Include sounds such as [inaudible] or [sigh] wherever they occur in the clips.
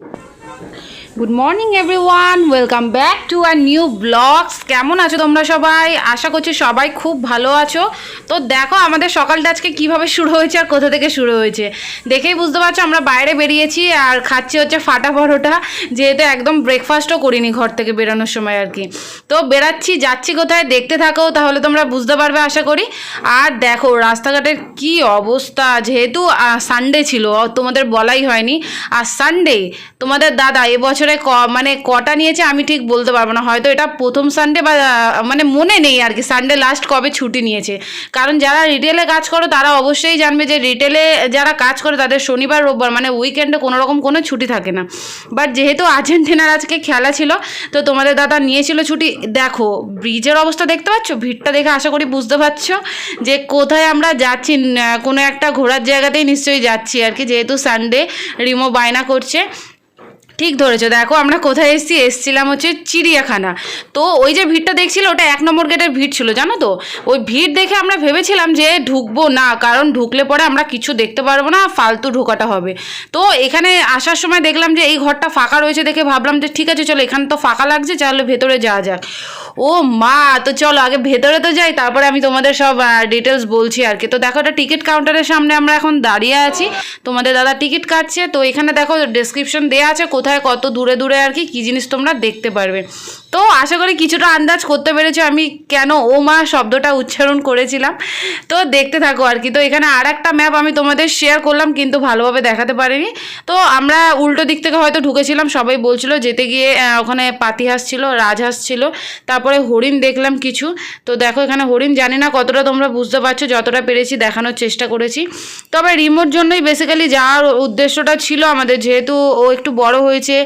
you. Good morning everyone welcome back to our new blogs কেমন আছো তোমরা সবাই? আশা করছি সবাই খুব ভালো আছো। তো দেখো, আমাদের সকালটা আজকে কীভাবে শুরু হয়েছে আর কোথা থেকে শুরু হয়েছে। দেখেই বুঝতে পারছ, আমরা বাইরে বেরিয়েছি আর খাচ্ছি হচ্ছে ফাটা পরোটা, যেহেতু একদম ব্রেকফাস্টও করিনি ঘর থেকে বেরোনোর সময় আর কি। তো বেরাচ্ছি, যাচ্ছি কোথায়? দেখতে থাকো, তাহলে তোমরা বুঝতে পারবে, আশা করি। আর দেখো, রাস্তাঘাটের কি অবস্থা? যেহেতু সানডে ছিল, তোমাদের বলাই হয়নি। আর সানডে তোমাদের দাদা এবছরে ক মানে কটা নিয়েছে আমি ঠিক বলতে পারব না। হয়তো এটা প্রথম সানডে বা মানে মনে নেই আর কি সানডে লাস্ট কবে ছুটি নিয়েছে। কারণ যারা রিটেলে কাজ করো, তারা অবশ্যই জানবে যে রিটেলে যারা কাজ করে, তাদের শনিবার, রোববার মানে উইকেন্ডে কোনো রকম কোনো ছুটি থাকে না। বাট যেহেতু আর্জেন্টিনার আজকে খেলা ছিল, তো তোমাদের দাদা নিয়েছিল ছুটি। দেখো ব্রিজের অবস্থা দেখতে পাচ্ছ? ভিড়টা দেখে আশা করি বুঝতে পারছ যে কোথায় আমরা যাচ্ছি কোনো একটা ঘোরার জায়গাতেই নিশ্চয়ই যাচ্ছি আর কি। যেহেতু সানডে রিমো বায়না করছে। ঠিক ধরেছো। দেখো, আমরা কোথায় এসেছি? এসছিলাম হচ্ছে চিড়িয়াখানা। তো ওই যে ভিড়টা দেখছিল, ওটা এক নম্বর গেটের ভিড় ছিল, জানো তো? ওই ভিড় দেখে আমরা ভেবেছিলাম যে ঢুকবো না, কারণ ঢুকলে পরে আমরা কিছু দেখতে পারব না, ফালতু ঢোকাটা হবে। তো এখানে আসার সময় দেখলাম যে এই ঘরটা ফাঁকা রয়েছে দেখে ভাবলাম যে ঠিক আছে, চলো এখানে তো ফাঁকা লাগছে তাহলে ভেতরে যাওয়া যাক। ও মা, তো চলো আগে ভেতরে তো যাই, তারপরে আমি তোমাদের সব ডিটেলস বলছি আর কি। তো দেখো এটা টিকিট কাউন্টারের সামনে আমরা এখন দাঁড়িয়ে আছি। তোমাদের দাদা টিকিট কাটছে, তো এখানে দেখো ডেসক্রিপশন দেওয়া আছে কোথায় কত দূরে দূরে আর কি কী জিনিস তোমরা দেখতে পারবে। তো আশা করি কিছুটা আন্দাজ করতে পেরেছ আমি কেন ও মা শব্দটা উচ্চারণ করেছিলাম। তো দেখতে থাকো আর কি। তো এখানে আর একটা ম্যাপ আমি তোমাদের শেয়ার করলাম কিন্তু ভালোভাবে দেখাতে পারিনি। তো আমরা উল্টো দিক থেকে হয়তো ঢুকেছিলাম, সবাই বলছিল যেতে গিয়ে ওখানে পাতিহাঁস ছিল, রাজহাঁস ছিল, তারপরে হরিণ দেখলাম কিছু। তো দেখো এখানে হরিণ, জানি না কতটা তোমরা বুঝতে পারছ, যতটা পেরেছি দেখানোর চেষ্টা করেছি। তবে রিমোর জন্যই বেসিক্যালি যাওয়ার উদ্দেশ্যটা ছিল আমাদের, যেহেতু ও একটু বড় হয়েছে,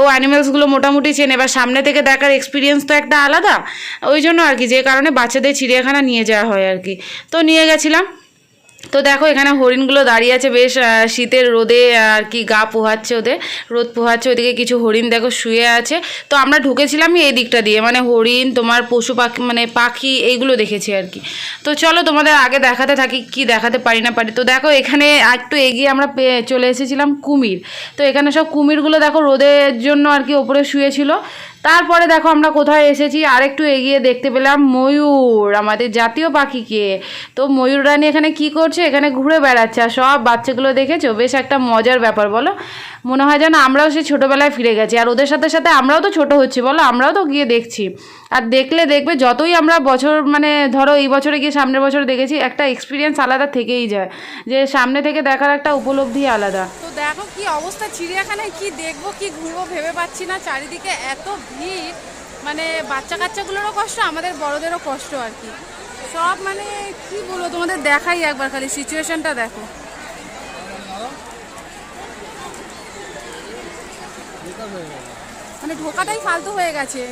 ও অ্যানিমেলসগুলো মোটামুটি চেনে। এবার সামনে থেকে দেখার এক্সপিরিয়েন্স তো একটা আলাদা। ওই জন্য আর কি, যে কারণে বাচ্চাদের চিড়িয়াখানা নিয়ে যাওয়া হয় আর কি। তো নিয়ে গেছিলাম। তো দেখো এখানে হরিণগুলো দাঁড়িয়ে আছে, বেশ শীতের রোদে আর কি গা পোহাচ্ছে ওদের, রোদ পোহাচ্ছে ওদিকে কিছু হরিণ দেখো শুয়ে আছে। তো আমরা ঢুকেছিলামই এই দিকটা দিয়ে মানে হরিণ, তোমার পশু পাখি মানে পাখি, এইগুলো দেখেছি আর কি। তো চলো তোমাদের আগে দেখাতে থাকি, কি দেখাতে পারি না পারি। তো দেখো এখানে একটু এগিয়ে আমরা চলে এসেছিলাম কুমির। তো এখানে সব কুমিরগুলো দেখো রোদের জন্য আর কি ওপরে শুয়েছিল। তারপরে দেখো আমরা কোথায় এসেছি, আরেকটু এগিয়ে দেখতে পেলাম ময়ূর, আমাদের জাতীয় পাখিকে। তো ময়ূর রানী এখানে কি করছে? এখানে ঘুরে বেড়াচ্ছে আর সব বাচ্চাগুলো দেখেছ? বেশ একটা মজার ব্যাপার, বলো? মনে হয় যেন আমরাও সেই ছোটোবেলায় ফিরে গেছি। আর ওদের সাথে সাথে আমরাও তো ছোট হচ্ছি, বলো? আমরাও তো গিয়ে দেখছি। আর দেখলে দেখবে যতই আমরা বছর মানে ধরো এই বছরে গিয়ে সামনের বছর দেখেছি, একটা এক্সপিরিয়েন্স আলাদা থেকেই যায়। যে সামনে থেকে দেখার একটা উপলব্ধি আলাদা। তো দেখো কি অবস্থা, চিড়িয়াখানায় কি দেখব, কি ঘুরবো ভেবে পাচ্ছি না। চারিদিকে এত ভিড় মানে বাচ্চা কাচ্চাগুলোরও কষ্ট, আমাদের বড়দেরও কষ্ট আর কি। সব মানে কি বলব, তোমাদের দেখাই একবার খালি সিচুয়েশনটা দেখো। মানে ঢোকাটাই ফালতু হয়ে গেছে।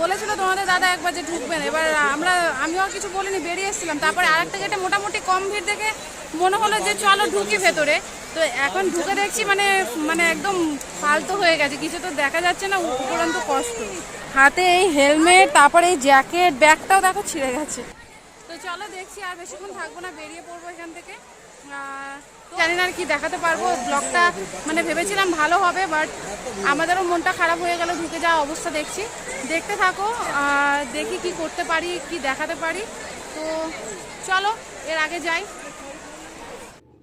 বলেছিল তোমাদের দাদা একবার যে ঢুকবেন, এবার আমরা, আমিও কিছু বলিনি, বেরিয়ে এসেছিলাম। তারপরে আরেকটা গেটে মোটামুটি কম ভিড় দেখে মনে হলো যে চলো ঢুকি ভেতরে। তো এখন ঢুকে দেখছি মানে মানে একদম ফালতু হয়ে গেছে। কিছু তো দেখা যাচ্ছে না, উপরন্ত কষ্ট। হাতে এই হেলমেট, তারপরে এই জ্যাকেট, ব্যাগটাও দেখো ছিঁড়ে গেছে। তো চলো দেখছি আর বেশিক্ষণ থাকব না, বেরিয়ে পড়ব এখান থেকে। জানি না আর কি দেখাতে পারব। ব্লগটা মানে ভেবেছিলাম ভালো হবে, বাট আমাদেরও মনটা খারাপ হয়ে গেল, ঢুকে যাওয়া অবস্থা দেখছি। দেখতে থাকো দেখি কি করতে পারি, কি দেখাতে পারি। তো চলো, এর আগে যাই।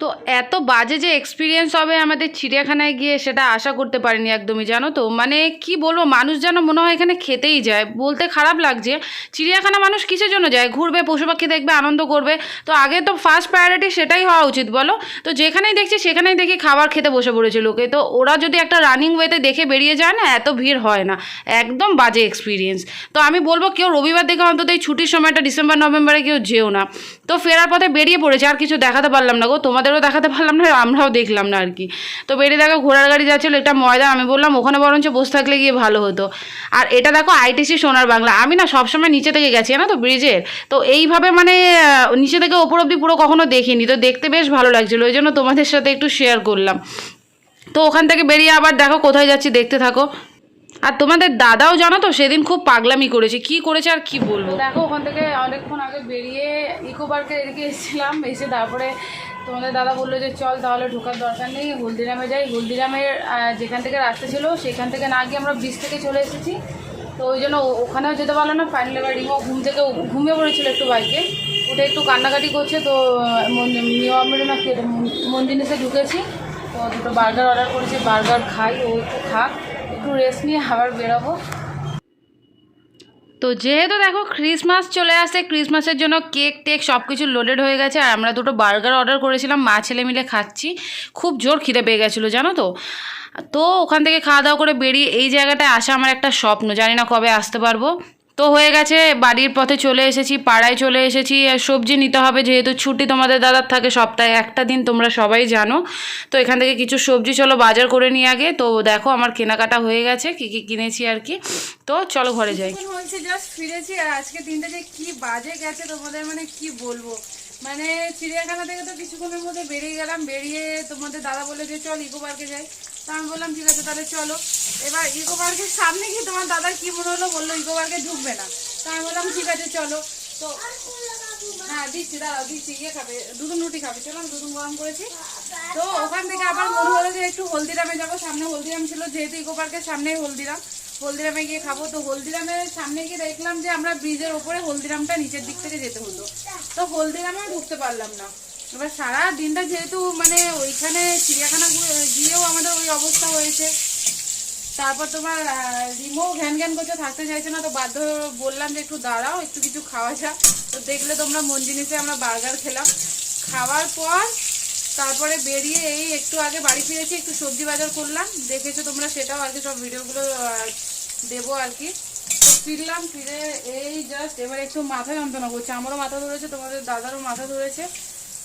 তো এত বাজে যে এক্সপিরিয়েন্স হবে আমাদের চিড়িয়াখানায় গিয়ে সেটা আশা করতে পারিনি একদমই, জানো তো? মানে কি বলব, মানুষ যেন মনে হয় এখানে খেতেই যায়। বলতে খারাপ লাগছে। চিড়িয়াখানা মানুষ কিসের জন্য যায়? ঘুরবে, পশু পাখি দেখবে, আনন্দ করবে। তো আগে তো ফার্স্ট প্রায়োরিটি সেটাই হওয়া উচিত, বলো? তো যেখানেই দেখছি সেখানেই দেখি খাবার খেতে বসে পড়েছে লোকে। তো ওরা যদি একটা রানিং ওয়েতে দেখে বেরিয়ে যায় না, এত ভিড় হয় না। একদম বাজে এক্সপিরিয়েন্স তো আমি বলব, কেউ রবিবার দেখে অন্তত এই ছুটির সময়টা ডিসেম্বর নভেম্বরে কেউ যেও না। তো ফেরার পথে বেরিয়ে পড়েছে, আর কিছু দেখাতে পারলাম না গো। তোমাদেরও দেখাতে পারলাম না, আমরাও দেখলাম না আর কি। তো বেরিয়ে দেখো ঘোড়ার গাড়ি যাচ্ছিল, এটা ময়দান আমি বললাম, ওখানে বরঞ্চ বসে থাকলে গিয়ে ভালো হতো। আর এটা দেখো আইটিসি সোনার বাংলা, আমি না সবসময় নিচে থেকে গেছি না তো, ব্রিজের। তো এইভাবে মানে নিচে থেকে ওপর অব্দি পুরো কখনো দেখিনি, তো দেখতে বেশ ভালো লাগছিল, ওই জন্য তোমাদের সাথে একটু শেয়ার করলাম। তো ওখান থেকে বেরিয়ে আবার দেখো কোথায় যাচ্ছি, দেখতে থাকো। আর তোমাদের দাদাও জানো তো, সেদিন খুব পাগলামি করেছে, কি করেছে আর কি বলব? দেখো, ওখান থেকে অনেকক্ষণ আগে বেরিয়ে ইকো পার্কের এদিকে এসেছিলাম, এসে তারপরে তোমাদের দাদা বলল যে চল তাহলে ঢোকার দরকার নেই, হলদিরামে যাই। হলদিরামের যেখান থেকে রাস্তা ছিল, সেখান থেকে না গিয়ে আমরা ব্রিজ থেকে চলে এসেছি। তো ওই জন্য ও- ওখানেও যেতে পারল না। ফাইনাল এবার রিমো ঘুম থেকে ঘুমিয়ে পড়েছিল একটু বাইকে। ওটা একটু কান্নাকাটি করছে, তো নিয়মের না মন্দিরেসে ঢুকেছি। তো দুটো বার্গার অর্ডার করেছি, বার্গার খাই, ও একটু খাক, একটু রেস্ট নিয়ে আবার বেরোবো। তো যেহেতু দেখো ক্রিসমাস চলে আসে ক্রিসমাসের জন্য কেক টেক সব কিছু লোডেড হয়ে গেছে, আর আমরা দুটো বার্গার অর্ডার করেছিলাম, মা ছেলে মিলে খাচ্ছি। খুব জোর খিদে পেয়ে গেছিল, জানো তো? তো ওখান থেকে খাওয়া দাওয়া করে বেরিয়ে এই জায়গাটায় আসা আমার একটা স্বপ্ন, জানি না কবে আসতে পারব। তো হয়ে গেছে, বাড়ির পথে চলে এসেছি, পাড়ায় চলে এসেছি, আর সবজি নিতে হবে যেহেতু ছুটি তোমাদের দাদার থাকে সপ্তাহে একটা দিন, তোমরা সবাই জানো। তো এখান থেকে কিছু সবজি চলো বাজার করে নিয়ে আগে। তো দেখো আমার কেনাকাটা হয়ে গেছে, কি কি কিনেছি আর কি। তো চলো ঘরে যাই। হচ্ছে জাস্ট ফিরেছি, আর আজকে দিনটা যে কি বাজে গেছে তোমাদের মানে কি বলব? মানে চিড়িয়াখানা থেকে তো কিছুক্ষণের মধ্যে বেরিয়ে গেলাম। বেরিয়ে তোমাদের দাদা বলে যে চল ইকো পার্কে যাই। তো আমি বললাম, ঠিক আছে, তাহলে চলো। এবার ইকো পার্কের সামনে গিয়ে তোমার দাদার কি মনে হলো? বলল, ইকো পার্কে ঢুকবে না। তো আমি বললাম, ঠিক আছে, চলো। তো হ্যাঁ দিচ্ছি, দাঁড়াও, দিচ্ছি ইয়ে খাবে দুধুম রুটি খাবে। চলো, আমি দুধুম গরম করেছি। তো ওখান থেকে আবার মনে হলো যে একটু হলদিরামে যাব। সামনে হলদিরাম ছিল, যেহেতু ইকো পার্কের সামনেই হলদিরাম। হলদিরামে গিয়ে খাব। তো হলদিরামের সামনে গিয়ে দেখলাম যে আমরা ব্রিজের ওপরে হলদিরামটা নিচের দিক থেকে যেতে হতো তো হলদিরামে ঢুকতে পারলাম না। এবার সারা দিনটা যেহেতু মানে ওইখানে চিড়িয়াখানা গিয়েও আমাদের ওই অবস্থা হয়েছে। তারপর তোমার রিমো ঘ্যান ঘ্যান করছে, থাকতে চাইছে না, তো বাধ্য বললাম যে একটু দাঁড়াও, একটু কিছু খাওয়া যাক। তো দেখলে তোমরা মন জিনিসে আমরা বার্গার খেলাম। খাওয়ার পর তারপরে বেরিয়ে এই একটু আগে বাড়ি ফিরেছি, একটু সবজি বাজার করলাম। দেখেছ তোমরা সেটাও আর কি, সব ভিডিওগুলো দেবো আর কি। তো ফিরলাম, ফিরে এই জাস্ট এবার একটু মাথা যন্ত্রণা করছে। আমারও মাথা ধরেছে, তোমাদের দাদারও মাথা ধরেছে।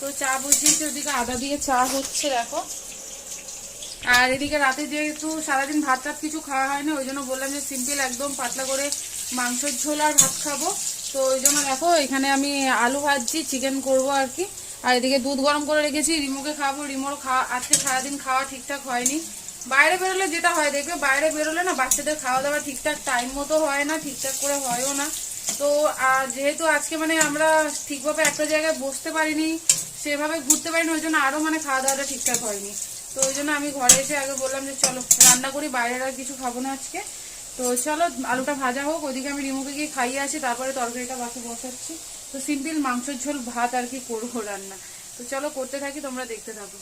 তো চা বসিয়েছি, ওদিকে আদা দিয়ে চা হচ্ছে, দেখো। আর এদিকে রাতে যেহেতু সারাদিন ভাত টাত কিছু খাওয়া হয় না ওই জন্য বললাম যে সিম্পল একদম পাতলা করে মাংসের ঝোল আর ভাত খাব। তো ওই জন্য দেখো, এখানে আমি আলু ভাজছি, চিকেন করব আর কি। আর এদিকে দুধ গরম করে রেখেছি, রিমোকে খাব রিমোর খাওয়া আজকে সারাদিন খাওয়া ঠিকঠাক হয়নি। বাইরে বেরোলে যেটা হয়, দেখবে বাইরে বেরোলে না বাচ্চাদের খাওয়া দাওয়া ঠিকঠাক টাইম মতো হয় না, ঠিকঠাক করে হয়ও না। তো, আর যেহেতু আজকে মানে আমরা ঠিকভাবে একটা জায়গায় বসতে পারিনি, সেভাবে ঘুরতে পারিনি, ওই জন্য আরও মানে খাওয়া দাওয়াটা ঠিকঠাক হয়নি। তো ওই জন্য আমি ঘরে এসে আগে বললাম যে চলো, রান্না করি, বাইরের আর কিছু খাব না আজকে। তো চলো, আলুটা ভাজা হোক ওইদিকে আমি রিমুকে গিয়ে খাইয়ে আসি, তারপরে তরকারিটা বাকি বসাচ্ছি। তো সিম্পল মাংসের ঝোল, ভাত আর কি করব রান্না। তো চলো করতে থাকি, তোমরা দেখতে থাকো।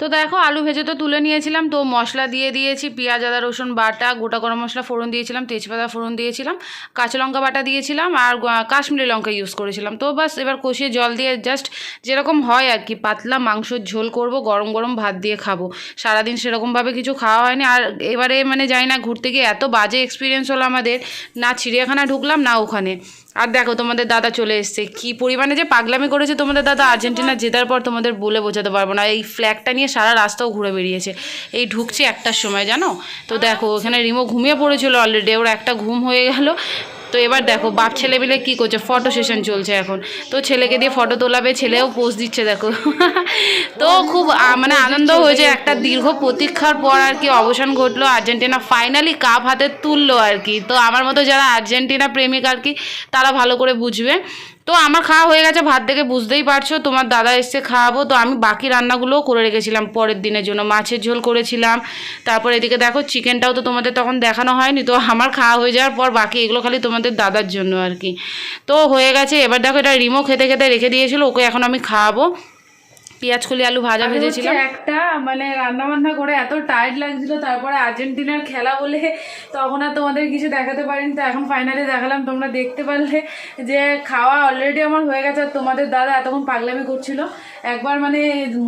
তো দেখো, আলু ভেজে তো তুলে নিয়েছিলাম। তো মশলা দিয়ে দিয়েছি, পেঁয়াজ, আদা, রসুন বাটা, গোটা গরম মশলা ফোড়ন দিয়েছিলাম, তেজপাতা ফোড়ন দিয়েছিলাম, কাঁচা লঙ্কা বাটা দিয়েছিলাম আর কাশ্মীরি লঙ্কা ইউজ করেছিলাম। তো বাস এবার কষিয়ে জল দিয়ে জাস্ট যেরকম হয় আর কি, পাতলা মাংসর ঝোল করব, গরম গরম ভাত দিয়ে খাব। সারাদিন সেরকমভাবে কিছু খাওয়া হয়নি। আর এবারে মানে যাই না, ঘুরতে গিয়ে এত বাজে এক্সপিরিয়েন্স হলো আমাদের। না চিড়িয়াখানা ঢুকলাম, না ওখানে। আর দেখো, তোমাদের দাদা চলে এসছে। কি পরিমাণে যে পাগলামি করেছে তোমাদের দাদা। আর্জেন্টিনা জেতার পর তোমাদের বলে বোঝাতে পারব না। এই ফ্ল্যাগটা নিয়ে সারা রাস্তাও ঘুরে বেরিয়েছে এই ঢুকছে একটার সময়, জানো? তো দেখো, ওখানে রিমো ঘুমিয়ে পড়েছিল অলরেডি ওর একটা ঘুম হয়ে গেল। তো এবার দেখো, বাপ ছেলে মিলে কী করছে? ফটো সেশন চলছে এখন। তো ছেলেকে দিয়ে ফটো তোলাবে, ছেলেও পোজ দিচ্ছে, দেখো। [laughs] তো খুব মানে আনন্দ হয়েছে একটা দীর্ঘ প্রতীক্ষার পর আর কি অবসান ঘটলো। আর্জেন্টিনা ফাইনালি কাপ হাতে তুললো আর কি। তো আমার মতো যারা আর্জেন্টিনা প্রেমিক আর কি, তারা ভালো করে বুঝবে। তো আমার খাওয়া হয়ে গেছে ভাত দেখে বুঝতেই পারছ, তোমার দাদা এসে খাওয়াবো, তো আমি বাকি রান্নাগুলোও করে রেখেছিলাম পরের দিনের জন্য। মাছের ঝোল করেছিলাম, তারপর এদিকে দেখো চিকেনটাও তো তোমাদের তখন দেখানো হয়নি, তো আমার খাওয়া হয়ে যাওয়ার পর বাকি এগুলো খালি তোমাদের দাদার জন্য আর কি। তো হয়ে গেছে, এবার দেখো এটা রিমো খেতে খেতে রেখে দিয়েছিলো, ওকে এখন আমি খাওয়াবো। পেঁয়াজ কলি আলু ভাজা ভেজেছিলাম। একটা মানে রান্না বান্না করে এত টায়ার্ড লাগছিল তারপরে আর্জেন্টিনার খেলা বলে তখন আর তোমাদের কিছু দেখাতে পারিনি তো এখন ফাইনালি দেখালাম তোমরা দেখতে পারলে যে খাওয়া অলরেডি আমার হয়ে গেছে আর তোমাদের দাদা এতক্ষণ পাগলামি করছিল। একবার মানে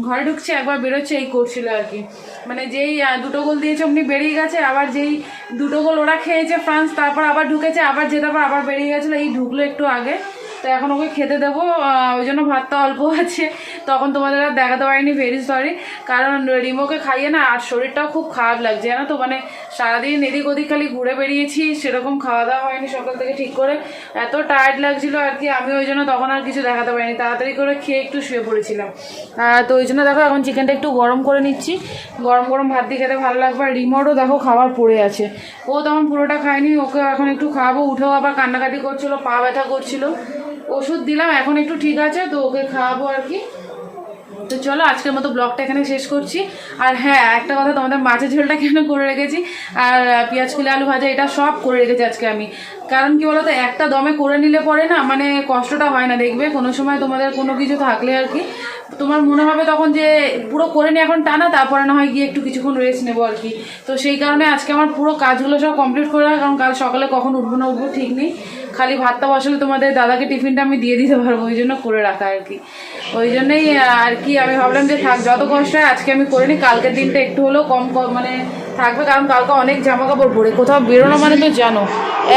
ঘরে ঢুকছে একবার বেরোচ্ছে এই করছিল আর কি। মানে যেই দুটো গোল দিয়েছে অমনি বেরিয়ে গেছে আবার যেই দুটো গোল ওরা খেয়েছে ফ্রান্স তারপর আবার ঢুকেছে আবার যেতে আবার বেরিয়ে গেছিল এই ঢুকলো একটু আগে। তো এখন ওকে খেতে দেবো ওই জন্য ভাতটা অল্প আছে। তখন তোমাদের আর দেখাতে পারিনি ভেরি সরি কারণ রিমোকে খাইয়ে না আর শরীরটাও খুব খারাপ লাগছে, জানো তো? মানে সারাদিন এদিক ওদিক খালি ঘুরে বেরিয়েছি, সেরকম খাওয়া দাওয়া হয়নি সকাল থেকে ঠিক করে। এত টায়ার্ড লাগছিল আর কি, আমি ওই জন্য তখন আর কিছু দেখাতে পারিনি। তাড়াতাড়ি করে খেয়ে একটু শুয়ে পড়েছিলাম। তো ওই জন্য দেখো এখন চিকেনটা একটু গরম করে নিচ্ছি। গরম গরম ভাত দিয়ে খেতে ভালো লাগবে। আর রিমোটও দেখো খাবার পড়ে আছে। ও তখন পুরোটা খায়নি, ওকে এখন একটু খাওয়াবো। উঠেও আবার কান্নাকাটি করছিল, পা ব্যথা করছিল। ওষুধ দিলাম, এখন একটু ঠিক আছে, তো ওকে খাওয়াবো আর কি। তো চলো, আজকের মতো ব্লগটা এখানে শেষ করছি। আর হ্যাঁ একটা কথা, তোমাদের মাছের ঝোলটা কেন করে রেখেছি? আর পেঁয়াজ কুলে আলু ভাজা, এটা সব করে রেখেছি আজকে আমি। কারণ কি বলতো, একটা দমে করে নিলে পরে না মানে কষ্টটা হয় না, দেখবে? কোনো সময় তোমাদের কোনো কিছু থাকলে আর কি। তোমার মনে হবে তখন যে, পুরো করে নিয়ে এখন টানা, তারপরে না হয় গিয়ে একটু কিছুক্ষণ রেস্ট নেব আর কি। তো সেই কারণে আজকে আমার পুরো কাজগুলো সব কমপ্লিট করে কারণ কাল সকালে কখন উঠবো না উঠবো ঠিক নেই। খালি ভাতটা বসালে তোমাদের দাদাকে টিফিনটা আমি দিয়ে দিতে পারব, ওই জন্য করে রাখা আর কি। ওই জন্যই আর কি আমি ভাবলাম যে থাক, যত কষ্ট হয় আজকে আমি করে নিই কালকের দিনটা একটু হলেও কম কম মানে থাকবে, কারণ কালকে অনেক জামা কাপড় পরে কোথাও বেরোনো মানে তো জানো,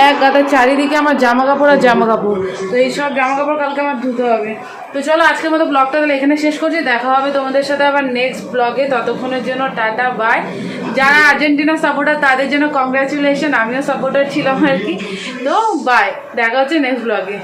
এক গাদার চারিদিকে আমার জামা কাপড় আর জামা কাপড় তো এইসব জামা কাপড় কালকে আমার ধুতে হবে। তো চলো, আজকের মতো ব্লগটা তাহলে এখানে শেষ করছি, দেখা হবে তোমাদের সাথে আবার নেক্সট ব্লগে ততক্ষণের জন্য টাটা বাই যারা আর্জেন্টিনা সাপোর্টার তাদের জন্য কংগ্রাচুলেশন আমিও সাপোর্টার ছিলাম আর কি। তো বাই দেখা হচ্ছে নেক্সট ব্লগে